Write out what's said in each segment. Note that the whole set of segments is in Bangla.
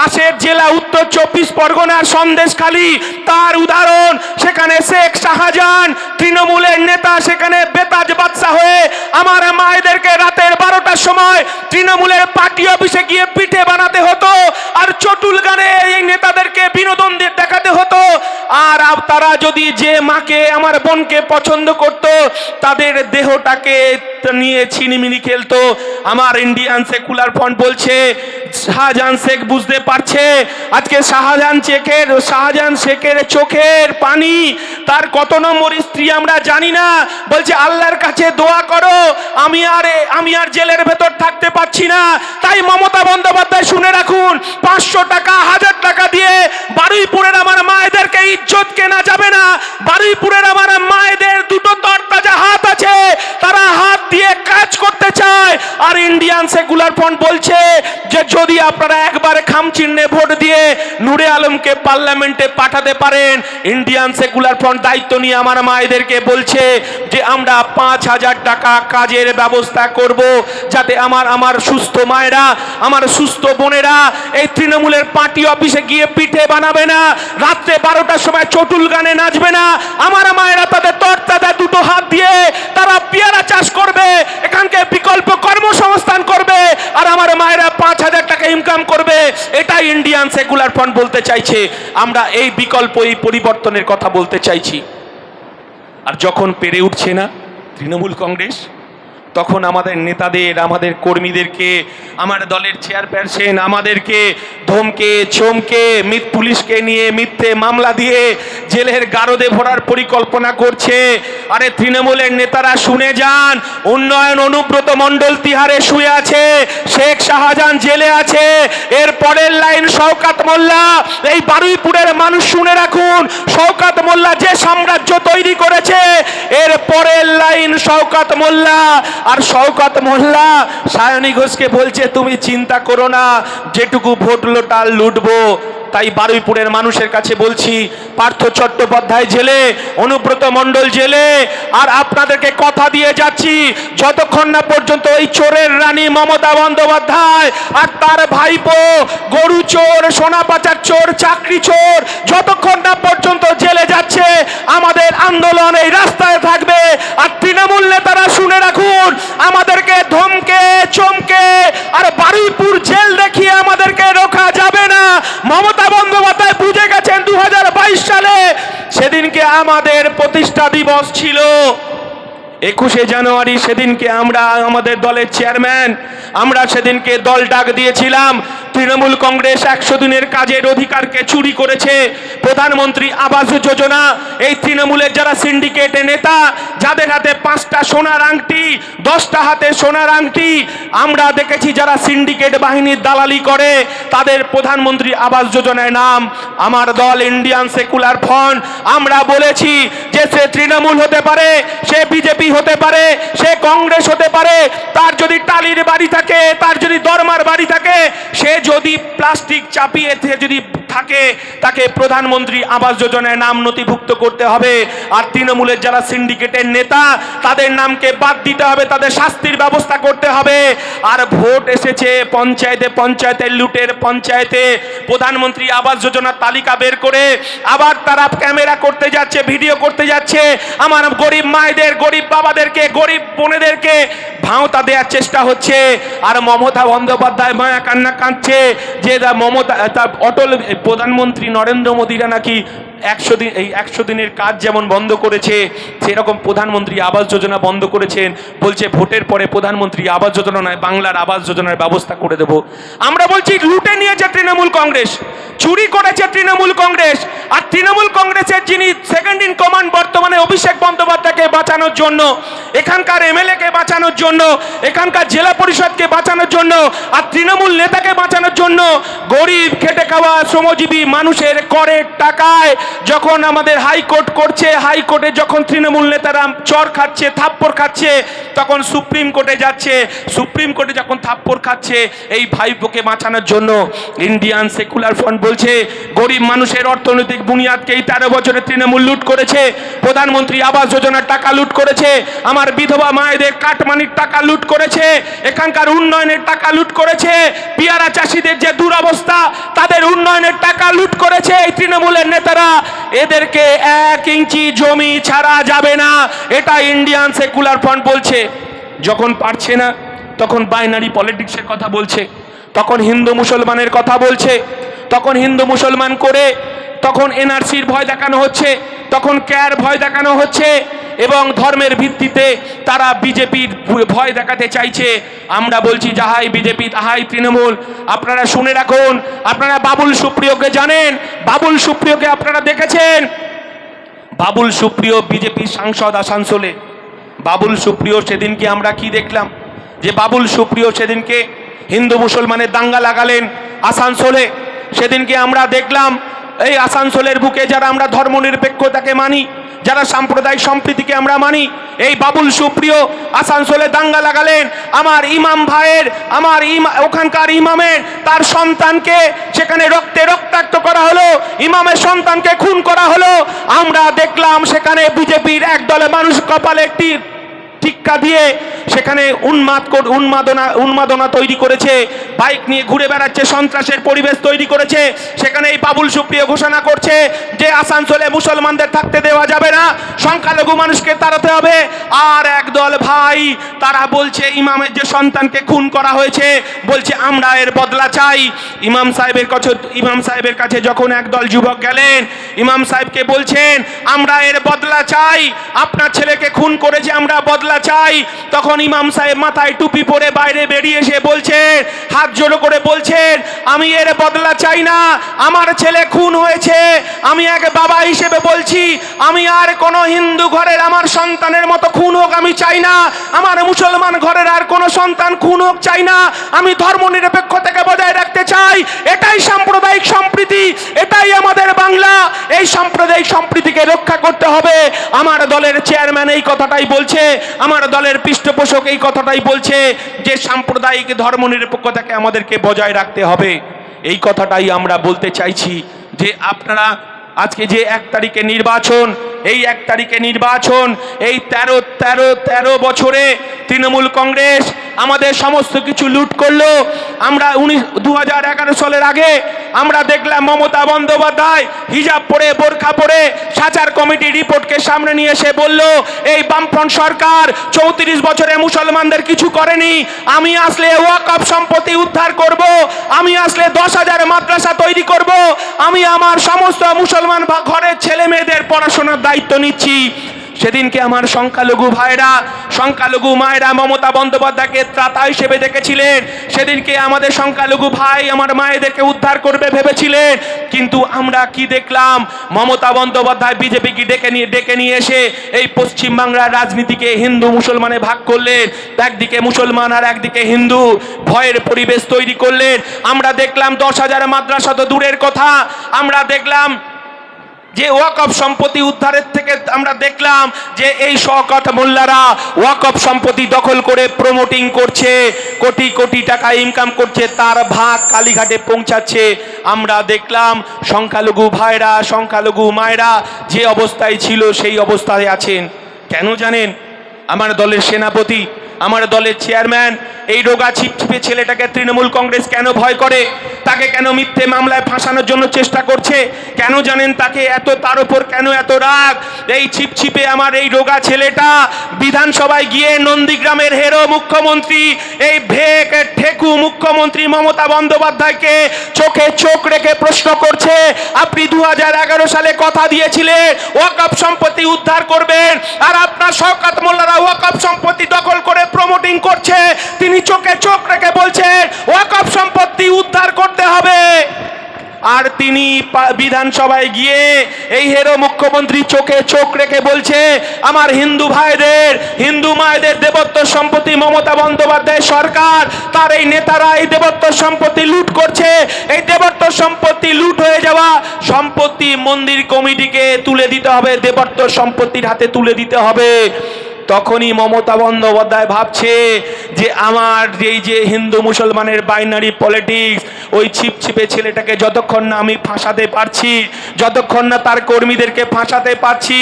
পাশের জেলা, উত্তর চব্বিশ পরগনার সন্দেশখালী। তার উদাহরণ, সেখানে শেখ শাহজাহান, তৃণমূলের নেতা, সেখানে বেতাজ বাদশাহ হয়ে আমার মায়েদেরকে রাতের বারোটার সময় তৃণমূলের পার্টি অফিসে গিয়ে পিঠে বানাতে হতো আর চটুল গানে এই নেতাদেরকে বিনোদন দেখাতে হতো। আর তারা যদি যে মাকে, আমার বোনকে পছন্দ করত, তাদের দেহটাকে নিয়ে ছিনিমিনি খেলতো। আমার ইন্ডিয়ান সেকুলার ফ্রন্ট বলছে, শাহজাহান শেখ বুঝতে পারছে। আজকে শাহজাহান শেখের শাহজাহান শেখের চোখের পানি, তার কত নম্বর স্ত্রী আমরা জানি না। বলছে, আল্লাহর কাছে দোয়া করো, আমি আর আমি আর জেলের ভেতর থাকতে পারছি না। তাই মমতা বন্দ্যোপাধ্যায় শুনে রাখুন, পাঁচশো টাকা, হাজার টাকা দিয়ে বারুইপুরের আমার মায়েদেরকে ইজ্জত কেনা যাবে না। বারুইপুরের আমার মায়েদের দুটো তরতাজা হাত আছে তারা হাত দিয়ে কাজ করতে চায় আর ইন্ডিয়ান সেকুলার বলছে যে যদি আপনারা একবারে খাম চিহ্নে ভোট দিয়ে নূরে আলমকে পার্লামেন্টে পাঠাতে পারেন, ইন্ডিয়ান সেকুলার ফ্রন্ট দায়িত্ব নিয়ে আমার মায়েদেরকে বলছে যে আমরা পাঁচ হাজার টাকা কাজের ব্যবস্থা করব যাতে আমার আমার সুস্থ মায়েরা, আমার সুস্থ বোনেরা এই তৃণমূলের পার্টি অফিসে গিয়ে পিঠে বানাবে না, রাত্রে বারোটার সময় চটুল গানে নাচবে না। আমার মায়েরা তাদের তরতাজা দুটো হাত দিয়ে তারা পেয়ারা চাষ করবে এখানকে বিকল্প কর্মসংস্থান করবে আর আমার মায়েরা পাঁচ হাজার টাকা ইনকাম করবে এটা ইন্ডিয়ান সেকুলার ফ্রন্ট বলতে চাইছে। আমরা এই বিকল্প, এই পরিবর্তনের কথা বলতে চাইছি। আর যখন পেরে উঠছে না তৃণমূল কংগ্রেস, তখন আমাদের নেতাদের, আমাদের কর্মীদেরকে, আমার দলের চেয়ারপারসন আমাদেরকে ধমকে, চমকে মিথ পুলিশকে নিয়ে মিথ্যে মামলা দিয়ে জেলের গারদে ভরার পরিকল্পনা করছে। আরে তৃণমূলের নেতারা শুনে যান, উন্নয়ন অনুব্রত মণ্ডল তিহারে শুয়ে আছে, শেখ শাহজাহান জেলে আছে, এর পরের লাইন শওকাত মোল্লা। এই বারুইপুরের মানুষ শুনে রাখুন, শওকাত মোল্লা যে সাম্রাজ্য তৈরি করেছে, এর পরের লাইন শওকাত মোল্লা। আর শওকাত মোল্লা, সায়নী ঘোষকে বলছে, তুমি চিন্তা করো না, যেটুকু ভোট লোটাল লুটবো তাই বারুইপুরের মানুষের কাছে বলছি, পার্থ চট্টোপাধ্যায় জেলে, অনুব্রত মণ্ডল জেলে, আর আপনাদেরকে কথা দিয়ে যাচ্ছি, যতক্ষণ না পর্যন্ত এই চোরের রানী মমতা বন্দ্যোপাধ্যায় আর তার ভাইপো গরু চোর, সোনা পাচার চোর, চাকরি চোর, যতক্ষণ না পর্যন্ত জেলে যাচ্ছে, আমাদের আন্দোলন এই রাস্তায় থাকবে। আর তৃণমূল নেতারা শুনে রাখুন, আমাদেরকে ধমকে, চমকে, আর বারুইপুর জেল দেখিয়ে আমাদেরকে রোখা যাবে না মমতা বন্দ্যোপাধ্যায় বুঝে গেছেন দু সালে সেদিনকে আমাদের প্রতিষ্ঠা দিবস ছিল। একুশে জানুয়ারি সেদিনকে আমরা আমাদের দলের চেয়ারম্যান, আমরা সেদিনকে দল ডাক দিয়েছিলাম। তৃণমূল কংগ্রেস একশো দিনের কাজের অধিকারকে চুরি করেছে। প্রধানমন্ত্রী আবাস যোজনা, এই তৃণমূলের যারা সিন্ডিকেটে নেতা, যাদের হাতে পাঁচটা সোনার আংটি, দশটা হাতে সোনার আংটি, আমরা দেখেছি যারা সিন্ডিকেট বাহিনীর দালালি করে, তাদের প্রধানমন্ত্রী আবাস যোজনায় নাম, আমার দল ইন্ডিয়ান সেকুলার ফ্রন্ট আমরা বলেছি যে সে তৃণমূল হতে পারে, সে বিজেপি হতে পারে, সে কংগ্রেস হতে পারে, তার যদি টালির বাড়ি থাকে, তার যদি দরমার বাড়ি থাকে, সে যদি প্লাস্টিক চাপিয়ে যদি থাকে, তাকে প্রধানমন্ত্রী আবাস যোজনায় নাম নথিভুক্ত করতে হবে। আর তৃণমূলের যারা সিন্ডিকেটের নেতা, তাদের নামকে বাদ দিতে হবে, তাদের শাস্তির ব্যবস্থা করতে হবে। আর ভোট এসেছে পঞ্চায়েতে পঞ্চায়েতের লুটের পঞ্চায়েতে। প্রধানমন্ত্রী আবাস যোজনার তালিকা বের করে আবার তারা ক্যামেরা করতে যাচ্ছে, ভিডিও করতে যাচ্ছে। আমার গরিব মায়েদের, গরিব বাবাদেরকে, গরিব বোনেদেরকে ভাঁওতা দেওয়ার চেষ্টা হচ্ছে। আর মমতা বন্দ্যোপাধ্যায় মায়া কান্না কাঁদছে। যে দা মমতা তা অটল প্রধানমন্ত্রী নরেন্দ্র মোদীরা নাকি একশো দিন, এই একশো দিনের কাজ যেমন বন্ধ করেছে, সেরকম প্রধানমন্ত্রী আবাস যোজনা বন্ধ করেছেন, বলছে ভোটের পরে প্রধানমন্ত্রী আবাস যোজনা নয়, বাংলার আবাস যোজনার ব্যবস্থা করে দেব। আমরা বলছি লুটে নিয়েছে তৃণমূল কংগ্রেস। চুরি করেছে তৃণমূল কংগ্রেস। আর তৃণমূল কংগ্রেসের যিনি সেকেন্ড ইন কমান্ড বর্তমানে অভিষেক বন্দ্যোপাধ্যায়কে বাঁচানোর জন্য, এখানকার এমএলএ কে বাঁচানোর জন্য, এখানকার জেলা পরিষদকে বাঁচানোর জন্য, আর তৃণমূল নেতাকে বাঁচানোর জন্য গরিব, খেটে খাওয়া, শ্রমজীবী মানুষের করের টাকায় যখন আমাদের হাইকোর্ট করছে, হাইকোর্টে যখন তৃণমূল নেতারা চর খাচ্ছে, থাপ্পড় খাচ্ছে তখন সুপ্রিম কোর্টে যাচ্ছে, সুপ্রিম কোর্টে যখন থাপ্পড় খাচ্ছে, এই ভাইপোকে বাঁচানোর জন্য ইন্ডিয়ান সেকুলার ফ্রন্ট বলছে, গরিব মানুষের অর্থনৈতিক বুনিয়াদকে এই তেরো বছরে তৃণমূল লুট করেছে, প্রধানমন্ত্রী আবাস যোজনার টাকা লুট করেছে, আমার বিধবা মায়েদের কাটমানির টাকা লুট করেছে, এখানকার উন্নয়নের টাকা লুট করেছে, পিয়ারা চাষিদের যে দুরবস্থা, তাদের উন্নয়নের টাকা লুট করেছে এই তৃণমূলের নেতারা। এদেরকে এক ইঞ্চি জমি ছাড়া যাবে না, এটা ইন্ডিয়ান সেকুলার ফ্রন্ট বলছে। যখন পারছে না, তখন বাইনারি পলিটিক্সের কথা বলছে, তখন হিন্দু মুসলমানের কথা বলছে, তখন হিন্দু মুসলমান করে, তখন এনআরসির ভয় দেখানো হচ্ছে, তখন ক্যার ভয় দেখানো হচ্ছে এবং ধর্মের ভিত্তিতে তারা বিজেপির ভয় দেখাতে চাইছে। আমরা বলছি, যাহাই বিজেপি, তাহাই তৃণমূল। আপনারা শুনে রাখুন, আপনারা বাবুল সুপ্রিয়কে জানেন, বাবুল সুপ্রিয়কে আপনারা দেখেছেন? বাবুল সুপ্রিয় বিজেপি সাংসদ আসানসোলে। বাবুল সুপ্রিয় সেদিনকে আমরা কি দেখলাম? যে বাবুল সুপ্রিয় সেদিনকে হিন্দু মুসলমানের দাঙ্গা লাগালেন আসানসোলে। সেদিনকে আমরা দেখলাম, এই আসানসোলের বুকে যারা আমরা ধর্মনিরপেক্ষতাকে মানি যারা সাম্প্রদায়িক সম্প্রীতিকে আমরা মানি, এই বাবুল সুপ্রিয় আসানসোলে দাঙ্গা লাগালেন, আমার ইমাম ভাইয়ের, আমার ওখানকার ইমামের, তার সন্তানকে সেখানে রক্তে রক্তাক্ত করা হলো, ইমামের সন্তানকে খুন করা হলো। আমরা দেখলাম সেখানে বিজেপির একদলে মানুষ কপালে একটি টিক্কা দিয়ে সেখানে উন্মাদ উন্মাদনা উন্মাদনা তৈরি করেছে। বাইক নিয়ে ঘুরে বেড়াচ্ছে, সন্ত্রাসের পরিবেশ তৈরি করেছে। সেখানে এই বাবুল সুপ্রিয় ঘোষণা করছে যে, আসানসোলে মুসলমানদের থাকতে দেওয়া যাবে না, সংখ্যালঘু মানুষকে তাড়াতে হবে। আর একদল ভাই, তারা বলছে, ইমামের যে সন্তানকে খুন করা হয়েছে, বলছে, আমরা এর বদলা চাই। ইমাম সাহেবের কাছে, ইমাম সাহেবের কাছে যখন একদল যুবক গেলেন, ইমাম সাহেবকে বলছেন, আমরা এর বদলা চাই। আপনার ছেলেকে খুন করেছে, আমরা বদলা চাই। তখন ইমাম সাহেব মাথায় টুপি পরে বাইরে বেরিয়ে এসে বলছেন হাত জোড়ো করে বলছেন আমি এর বদলা চাই না, আমার ছেলে খুন হয়েছে। আমি এক বাবা হিসেবে বলছি, আমি আর কোনো হিন্দু ঘরের আমার সন্তানের মতো খুন হোক আমি চাই না। আমার মুসলমান ঘরের আর কোনো সন্তান খুন হোক চাই না। আমি ধর্ম নিরপেক্ষ থেকে বজায় রাখতে চাই। এটাই সাম্প্রদায়িক সম্প্রীতি, এটাই আমাদের বাংলা। এই সাম্প্রদায়িক সম্প্রীতিকে রক্ষা করতে হবে। আমার দলের চেয়ারম্যান এই কথাটাই বলছে, আমার দলের পৃষ্ঠপোষক এই কথাটাই বলছে যে সাম্প্রদায়িক ধর্মনিরপেক্ষতাকে আমাদেরকে বজায় রাখতে হবে। এই কথাটাই আমরা বলতে চাইছি যে আপনারা আজকে যে এক তারিখে নির্বাচন, এই এক তারিখে নির্বাচন, এই তেরো তেরো তেরো বছরে তৃণমূল কংগ্রেস আমাদের সমস্ত কিছু লুট করল। আমরা উনিশ দু সালের আগে আমরা দেখলাম মমতা বন্দ্যোপাধ্যায় হিজাব পরে, বোরখা পরে সাচার কমিটি রিপোর্টকে সামনে নিয়ে এসে বলল, এই বামফ্রন্ট সরকার চৌত্রিশ বছরে মুসলমানদের কিছু করেনি। আমি আসলে ওয়াকফ সম্পত্তি উদ্ধার করব। আমি আসলে দশ হাজার মাদ্রাসা তৈরি করব। আমি আমার সমস্ত মুসলমান ঘরের ছেলে মেয়েদের পড়াশোনার দায়িত্ব নিচ্ছি। সেদিনকে আমার সংখ্যালঘু ভাইরা, সংখ্যালঘু মায়েরা মমতা বন্দ্যোপাধ্যায়কে ত্রাতা হিসেবে দেখেছিলেন। সেদিনকে আমাদের সংখ্যালঘু ভাই আমার মায়েদেরকে উদ্ধার করবে ভেবেছিলেন। কিন্তু আমরা কি দেখলাম? মমতা বন্দ্যোপাধ্যায় বিজেপিকে ডেকে নিয়ে ডেকে নিয়ে এসে এই পশ্চিমবাংলার রাজনীতিকে হিন্দু মুসলমানে ভাগ করলেন। একদিকে মুসলমান আর একদিকে হিন্দু। ভয়ের পরিবেশ তৈরি করলেন। আমরা দেখলাম দশ হাজার মাদ্রাসা তো দূরের কথা। আমরা দেখলাম যে ওয়াকফ সম্পত্তি উদ্ধারের থেকে আমরা দেখলাম যে এই শওকত মোল্লারা ওয়াকফ সম্পত্তি দখল করে প্রমোটিং করছে, কোটি কোটি টাকা ইনকাম করছে, তার ভাগ কালীঘাটে পৌঁছাচ্ছে। আমরা দেখলাম সংখ্যালঘু ভাইরা, সংখ্যালঘু মায়েরা যে অবস্থায় ছিল সেই অবস্থায় আছেন। কেন জানেন? আমার দলের সেনাপতি আমার দলের চেয়ারম্যান, এই রোগা ছিপছিপে ছেলেটাকে তৃণমূল কংগ্রেস কেন ভয় করে? তাকে কেন মিথ্যে মামলায় ফাঁসানোর জন্য চেষ্টা করছে? কেন জানেন তাকে এত তার উপর কেন এত রাগ? এই ছিপছিপে আমার এই রোগা ছেলেটা বিধানসভায় গিয়ে নন্দীগ্রামের হেরো মুখ্যমন্ত্রী, এই ভেক ঠেকু মুখ্যমন্ত্রী মমতা বন্দ্যোপাধ্যায়কে চোখে চোখ রেখে প্রশ্ন করছে, আপনি দু হাজার এগারো সালে কথা দিয়েছিলেন ওয়াকফ সম্পত্তি উদ্ধার করবেন, আর আপনার শওকাত মোল্লারা ওয়াকফ সম্পত্তি দখল করে প্রমোটিং করছে, তিনি চোখে চোখ রেখে বলছেন ওয়াকফ সম্পত্তি উদ্ধার করতে হবে। আর তিনি বিধানসভায় গিয়ে এই হেরো মুখ্যমন্ত্রী চোখে চোখ রেখে বলছে, আমার হিন্দু ভাইদের, হিন্দু মায়েদের দেবত্ব সম্পত্তি মমতা বন্দ্যোপাধ্যায় সরকার, তার এই নেতারা এই দেবত্ব সম্পত্তি লুট করছে। এই দেবত্ব সম্পত্তি লুট হয়ে যাওয়া সম্পত্তি মন্দির কমিটিকে তুলে দিতে হবে, দেবত্ব সম্পত্তির হাতে তুলে দিতে হবে। তখনই মমতা বন্দ্যোপাধ্যায় ভাবছে যে আমার যেই যে হিন্দু মুসলমানের বাইনারি পলিটিক্স ওই ছিপছিপে ছেলেটাকে যতক্ষণ না আমি ফাঁসাতে পারছি, যতক্ষণ না তার কর্মীদেরকে ফাঁসাতে পারছি,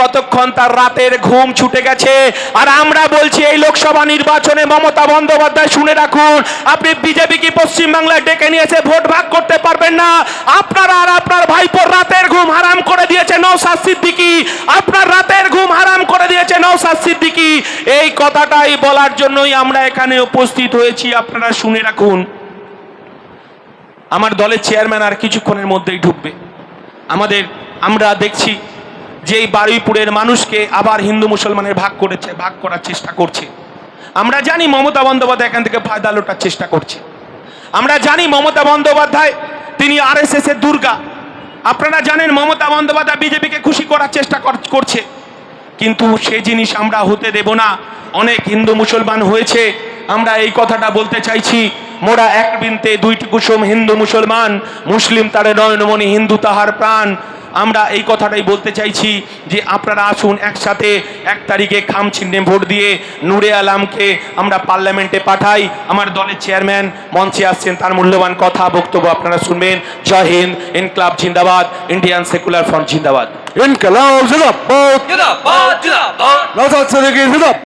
ততক্ষণ তার রাতের ঘুম ছুটে গেছে। আর আমরা বলছি এই লোকসভা নির্বাচনে মমতা বন্দ্যোপাধ্যায় শুনে রাখুন, আপনি বিজেপি কি পশ্চিমবাংলায় ডেকে নিয়ে এসে ভোট ভাগ করতে পারবেন না? আপনারা আর আপনার ভাইপোর রাতের ঘুম হারাম করে দিয়েছে নৌসাদ সিদ্দিকি। আপনার নৌসাদ সিদ্দিকি। এই কথাটাই বলার জন্যই আমরা এখানে উপস্থিত হয়েছি। আপনারা শুনে রাখুন। আমার দলের চেয়ারম্যান আর কিছুক্ষণের মধ্যেই ঢুকবে। আমাদের, আমরা দেখছি যে এই বারুইপুরের মানুষকে আবার হিন্দু মুসলমানের ভাগ করেছে, ভাগ করার চেষ্টা করছে। আমরা জানি মমতা বন্দ্যোপাধ্যায় এখান থেকে ফায়দা লোটার চেষ্টা করছে। আমরা জানি মমতা বন্দ্যোপাধ্যায়, তিনি আর এস এর দুর্গা। আপনারা জানেন মমতা বন্দ্যোপাধ্যায় বিজেপিকে খুশি করার চেষ্টা কর- করছে। কিন্তু সে জিনিস আমরা হতে দেব না। অনেক হিন্দু মুসলমান হয়েছে। আমরা এই কথাটা বলতে চাইছি, মোরা এক বিনতে দুইটি কুসুম হিন্দু মুসলমান, মুসলিম তারে নয়নমণি, হিন্দু তাহার প্রাণ। আমরা এই কথাটাই বলতে চাইছি যে আপনারা আসুন একসাথে এক তারিখে খাম চিহ্নে ভোট দিয়ে নূরে আলামকে আমরা পার্লামেন্টে পাঠাই। আমার দলের চেয়ারম্যান মঞ্চে আসছেন তার মূল্যবান কথা বক্তব্য আপনারা শুনবেন। জয় হিন্দ ইনকলাব জিন্দাবাদ ইন্ডিয়ান সেকুলার ফ্রন্ট জিন্দাবাদ। ইনকলাব জিন্দাবাদ।